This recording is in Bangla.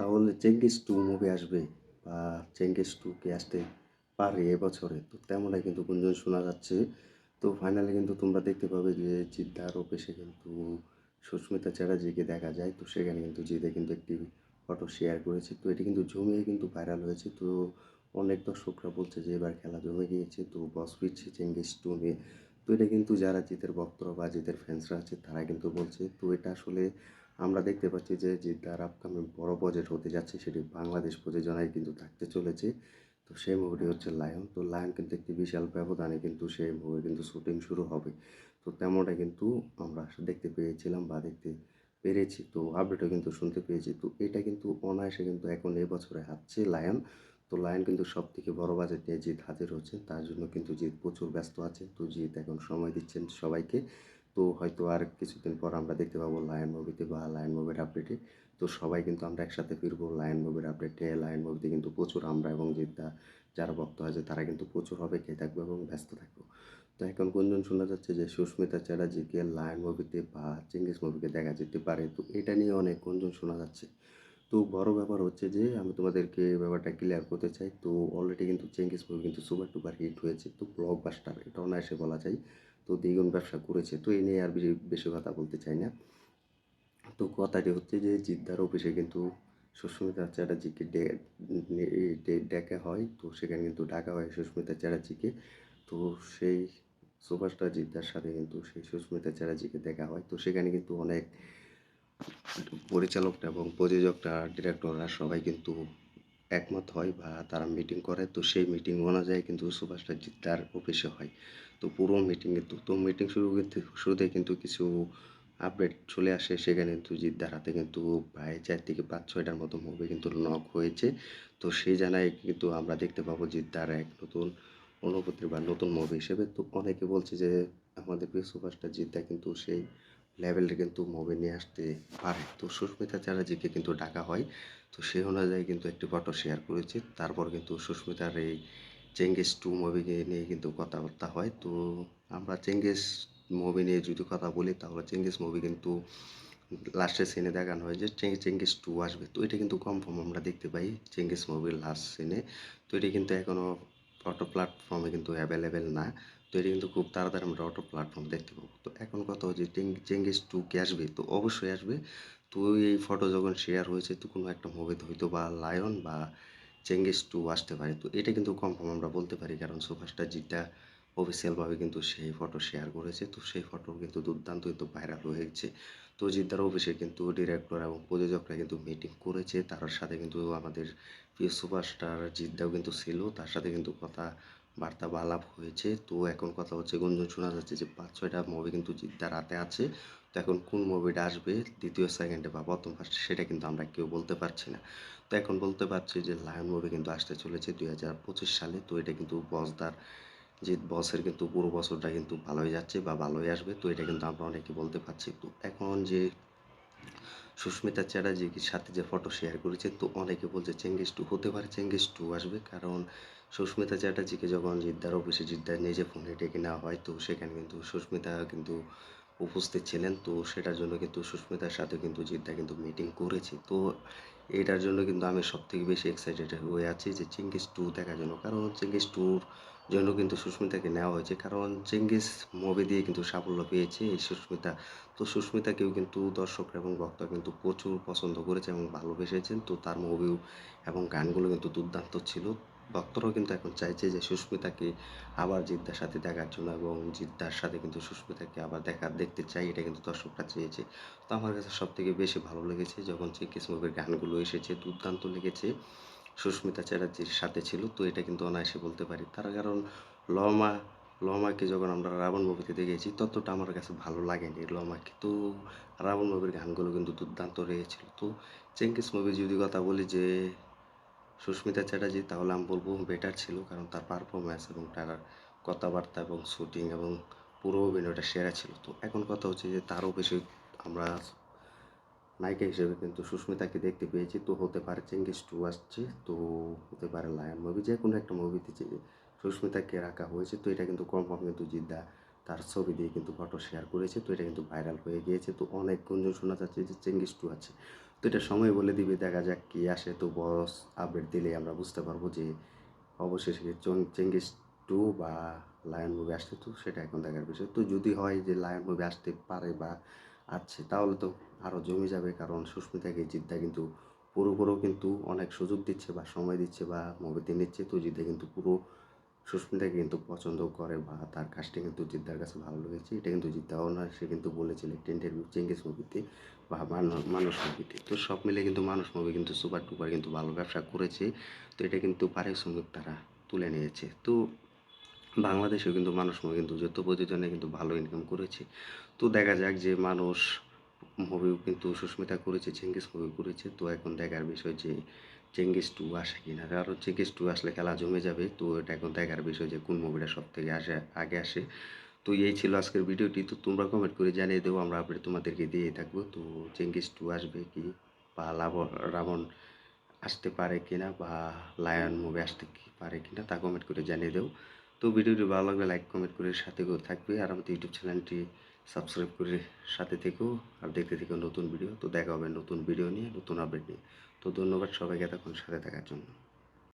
তাহলে চেঙ্গিস টু মুভি আসবে বা চেঙ্গিস টু কি আসতে পারে এবছরে। তো তেমনই কিন্তু গুঞ্জন শোনা যাচ্ছে। তো ফাইনালি কিন্তু তোমরা দেখতে পাবে যে জিদ্দার অফিসে কিন্তু সুস্মিতা চ্যাটার্জিকে দেখা যায়। তো সেখানে কিন্তু জিদে কিন্তু একটি ফটো শেয়ার করেছে। তো এটি কিন্তু জমিয়ে কিন্তু ভাইরাল হয়েছে। তো অনেক দর্শকরা বলছে যে এবার খেলা জমে গিয়েছে। তো বস ফিরছে চেঙ্গিস টু নিয়ে। তো এটা কিন্তু যারা জিতের ভক্তরা বা জিতের ফ্যান্সরা আছে, তারা কিন্তু বলছে। তো এটা আসলে আমরা দেখতে পাচ্ছি যে জিদ্দার আপকামিং বড় বাজেট হতে যাচ্ছে সেটি বাংলাদেশ প্রযোজনায় কিন্তু থাকতে চলেছে। তো সেই মুভিটি হচ্ছে লায়ন। তো লায়ন কিন্তু একটি বিশাল ব্যবধানে কিন্তু সেই মুভি কিন্তু শুটিং শুরু হবে। তো তেমনটা কিন্তু আমরা দেখতে পেয়েছিলাম বা দেখতে পেরেছি। তো আপডেটও কিন্তু শুনতে পেয়েছি। তো এটা কিন্তু অনায়াসে কিন্তু এখন এবছরে হাঁটছে লায়ন। তো লায়ন কিন্তু সব থেকে বড় বাজেট নিয়ে জিৎ হাজির হচ্ছে। তার জন্য কিন্তু জিৎ প্রচুর ব্যস্ত আছে। তো জিৎ এখন সময় দিচ্ছেন সবাইকে। তো হয়তো আর কিছুদিন পর আমরা দেখতে পাবো লায়ন মুভিতে বা লায়ন মুভির আপডেটে তো সবাই কিন্তু আমরা একসাথে ফিরবো লায়ন মুভির আপডেটে লায়ন মুভিতে কিন্তু প্রচুর আমরা এবং জিদ্দা যারা ভক্ত আছে তারা কিন্তু প্রচুর হবে, খেয়ে থাকব এবং ব্যস্ত থাকব। তো এখন গুঞ্জন শোনা যাচ্ছে যে সুস্মিতা চ্যাটার্জিকে লায়ন মুভিতে বা চিঙ্গিস মুভিকে দেখা যেতে পারে। তো এটা নিয়ে অনেক গুঞ্জন শোনা যাচ্ছে। তো বড় ব্যাপার হচ্ছে যে আমি তোমাদেরকে ব্যাপারটা ক্লিয়ার করতে চাই। তো অলরেডি কিন্তু চেঙ্গিস মুভি কিন্তু সুপার টুপার হিট হয়েছে। তো ব্লকবাস্টার এটা অনায়াসে বলা যায়। তো দ্বিগুণ ব্যবসা করেছে। তো এই নিয়ে আর বেশি বেশি কথা বলতে চাই না। তো কথাটি হচ্ছে যে, জিদ্দার অফিসে কিন্তু সুস্মিতা চ্যাটার্জিকে ডেকে হয়। তো সেখানে কিন্তু ডাকা হয় সুস্মিতা চ্যাটার্জিকে। তো সেই সুপারস্টার জিদ্দার সাথে কিন্তু সেই সুস্মিতা চ্যাটার্জিকে দেখা হয়। তো সেখানে কিন্তু অনেক পরিচালকটা এবং প্রযোজকটা, ডিরেক্টররা সবাই কিন্তু একমত হয় বা তারা মিটিং করে, তো সেই মিটিং অনুযায়ী কিন্তু সুপারস্টার জিদ্দার অফিসে হয়। তো পুরো মিটিং কিন্তু তো মিটিং শুরু শুরুতে কিন্তু কিছু আপডেট চলে আসে। সেখানে কিন্তু জিদ্দার হাতে কিন্তু প্রায় চার থেকে পাঁচ, ছয়টার মতো মুভি কিন্তু নক হয়েছে। তো সেই জায়গায় কিন্তু আমরা দেখতে পাবো জিদ্দার এক নতুন অনুভূতি বা নতুন মুভি হিসেবে। তো অনেকে বলছে যে, আমাদের প্রিয় সুপারস্টার জিদ্দা কিন্তু সেই লেভেলে কিন্তু মুভি নিয়ে আসতে পারে। তো সুস্মিতা চ্যাটার্জিকে কিন্তু ডাকা হয়। তো সেই অনুযায়ী কিন্তু একটি ফটো শেয়ার করেছে। তারপর কিন্তু সুস্মিতার এই চেঙ্গিস টু মুভিকে নিয়ে কিন্তু কথাবার্তা হয়। তো আমরা চেঙ্গিস মুভি নিয়ে যদি কথা বলি, তাহলে চেঙ্গিস মুভি কিন্তু লাস্টের সিনে দেখানো হয় যে চেঙ্গিস টু আসবে। তো এটা কিন্তু কনফার্ম আমরা দেখতে পাই চেঙ্গিস মুভির লাস্ট সিনে তো এটা কিন্তু এখনও অটো প্ল্যাটফর্মে কিন্তু অ্যাভেলেবেল না। তো এটা কিন্তু খুব তাড়াতাড়ি আমরা অটো প্ল্যাটফর্ম দেখতে পাবো। তো এখন কথা হচ্ছে চেঙ্গিস টু কে আসবে? তো অবশ্যই আসবে। তো এই ফটো যখন শেয়ার হয়েছে, তো কোনো একটা মুভিতে হয়তো বা লায়ন বা চেঙ্গিস টু আসতে পারে। তো এটা কিন্তু কনফার্ম আমরা বলতে পারি, কারণ সুপারস্টার জিটা অফিসিয়ালভাবে কিন্তু সেই ফটো শেয়ার করেছে। তো সেই ফটো কিন্তু দুর্দান্ত কিন্তু ভাইরাল হয়েছে। তো জিদ্দার অফিসে কিন্তু ডিরেক্টর এবং প্রযোজকরা কিন্তু মিটিং করেছে। তার সাথে কিন্তু আমাদের সুপারস্টার জিদ্দাও কিন্তু ছিল। তার সাথে কিন্তু কথা বার্তা বা আলাপ হয়েছে। তো এখন কথা হচ্ছে, গুঞ্জন শোনা যাচ্ছে যে পাঁচ, ছয়টা মুভি কিন্তু জিদ্দার হাতে আছে। তো এখন কোন মুভিটা আসবে, দ্বিতীয় সেকেন্ডে বা প্রথম ফার্স্টে সেটা কিন্তু আমরা কেউ বলতে পারছি না। তো এখন বলতে পারছি যে লায়ন মুভি কিন্তু আসতে চলেছে দুই হাজার পঁচিশ সালে। তো এটা কিন্তু বসদার যে বসের কিন্তু পুরো বছরটা কিন্তু ভালোই যাচ্ছে বা ভালোই আসবে। তো এটা কিন্তু আমরা অনেকে বলতে পারছি। তো এখন যে সুস্মিতা চ্যাটার্জির সাথে যে ফটো শেয়ার করেছে, তো অনেকে বলছে চেঙ্গিস টু হতে পারে চেঙ্গিস টু আসবে। কারণ সুস্মিতা চ্যাটার্জিকে যখন জিদ্দার অফিসে জিদ্দার নিজে ফোনে ডেকে নেওয়া হয়, তো সেখানে কিন্তু সুস্মিতা কিন্তু উপস্থিত ছিলেন। তো সেটার জন্য কিন্তু সুস্মিতার সাথে কিন্তু জিদ্দা কিন্তু মিটিং করেছে। তো এটার জন্য কিন্তু আমি সবথেকে বেশি এক্সাইটেড হয়ে আছি যে চেঙ্গিস টু দেখার জন্য। কারণ চেঙ্গিস টুর জন্য কিন্তু সুস্মিতাকে নেওয়া হয়েছে। কারণ চেঙ্গিস মুভি দিয়ে কিন্তু সাফল্য পেয়েছে এই সুস্মিতা। তো সুস্মিতাকেও কিন্তু দর্শক এবং ভক্ত কিন্তু প্রচুর পছন্দ করেছে এবং ভালোবেসেছেন। তো তার মুভিও এবং গানগুলো কিন্তু দুর্দান্ত ছিল। ভক্তরাও কিন্তু এখন চাইছে যে সুস্মিতাকে আবার জিদ্দার সাথে দেখার জন্য এবং জিদ্দার সাথে কিন্তু সুস্মিতাকে আবার দেখা, দেখতে চাই, এটা কিন্তু দর্শকরা চেয়েছে। তো আমার কাছে সব থেকে বেশি ভালো লেগেছে যখন চিকিস মুভির গানগুলো এসেছে, দুর্দান্ত লেগেছে। সুস্মিতা চ্যাটার্জির সাথে ছিল, তো এটা কিন্তু অনায়াসে বলতে পারি। তার কারণ লমা, লমাকে যখন আমরা রাবণ মুভিতে দেখেছি, ততটা আমার কাছে ভালো লাগেনি লমাকে। তো রাবণ মুভির গানগুলো কিন্তু দুর্দান্ত রয়েছিল। তো চেঙ্কিস মুভি যদি কথা বলি যে সুস্মিতা চ্যাটার্জি, তাহলে আমি বলব বেটার ছিল কারণ তার পারফরমেন্স এবং তার কথাবার্তা এবং শুটিং এবং পুরো অভিনয়টা সেরা ছিল। তো এখন কথা হচ্ছে যে তারও বেশি আমরা নায়িকা হিসেবে কিন্তু সুস্মিতাকে দেখতে পেয়েছি। তো হতে পারে চেঙ্গিস টু আসছে, তো হতে পারে লায়ন মুভি যে কোনো একটা মুভিতে যে সুস্মিতাকে রাখা হয়েছে, তো এটা কিন্তু কনফার্ম কিন্তু জিদ্দা তার ছবি দিয়ে কিন্তু ফটো শেয়ার করেছে, তো এটা কিন্তু ভাইরাল হয়ে গিয়েছে। তো অনেক গুঞ্জন শোনা যাচ্ছে যে চেঙ্গিস টু আছে। তো এটা সময় বলে দিবে, দেখা যাক কি আসে। তো বস আপডেট দিলে আমরা বুঝতে পারব যে অবশেষে চেঙ্গিস টু বা লায়ন মুভি আসতে তো সেটা এখন দেখার বিষয়। তো যদি হয় যে লায়ন মুভি আসতে পারে বা আছে, তাহলে তো আরও জমে যাবে, কারণ সুস্মিতাকে জিদ্দা কিন্তু পুরোপুরো কিন্তু অনেক সুযোগ দিচ্ছে বা সময় দিচ্ছে বা মুভিতে নিচ্ছে। তো জিদ্দা কিন্তু পুরো সুস্মিতাকে কিন্তু পছন্দ করে বা তার কাজটা কিন্তু জিদ্দার কাছে ভালো লেগেছে। এটা কিন্তু জিদ্দাও না সে কিন্তু বলেছিল একটা ইন্টারভিউ চেঙ্গিস মুভিতে বা মানুষ মুভিতে তো সব মিলে কিন্তু মানুষ মুভি কিন্তু সুপার টুপার কিন্তু ভালো ব্যবসা করেছে। তো এটা কিন্তু পারে পারিশ্রমিক তারা তুলে নিয়েছে। তো বাংলাদেশেও কিন্তু মানুষ কিন্তু যত প্রযোজনে কিন্তু ভালো ইনকাম করেছে। তো দেখা যাক যে মানুষ মুভিও কিন্তু সুস্মিতা করেছে চেঙ্গিস মুভি করেছে। তো এখন দেখার বিষয় যে চেঙ্গিস টু আসে কিনা। কারণ চেঙ্গিস টু আসলে খেলা জমে যাবে, তো এটা এখন দেখার বিষয় যে কোন মুভিটা সব থেকে আসে, আগে আসে। তো এই ছিল আজকের ভিডিওটি। তো তোমরা কমেন্ট করে জানিয়ে দেবো আমরা আপডেট তোমাদেরকে দিয়ে থাকব। তো চেঙ্গিস টু আসবে কি বা রাবণ আসতে পারে কিনা বা লায়ন মুভি আসতে কি পারে কিনা তা কমেন্ট করে জানিয়ে দেবো তো ভিডিওটি ভালো লাগলে লাইক কমেন্ট করে সাথে থাকবে। আর আমাদের ইউটিউব চ্যানেলটি সাবস্ক্রাইব করে সাথে থেকেও আর দেখতে থেকেও নতুন ভিডিও। তো দেখা হবে নতুন ভিডিও নিয়ে, নতুন আপডেট নিয়ে। তো ধন্যবাদ সবাইকে এতক্ষণ সাথে থাকার জন্য।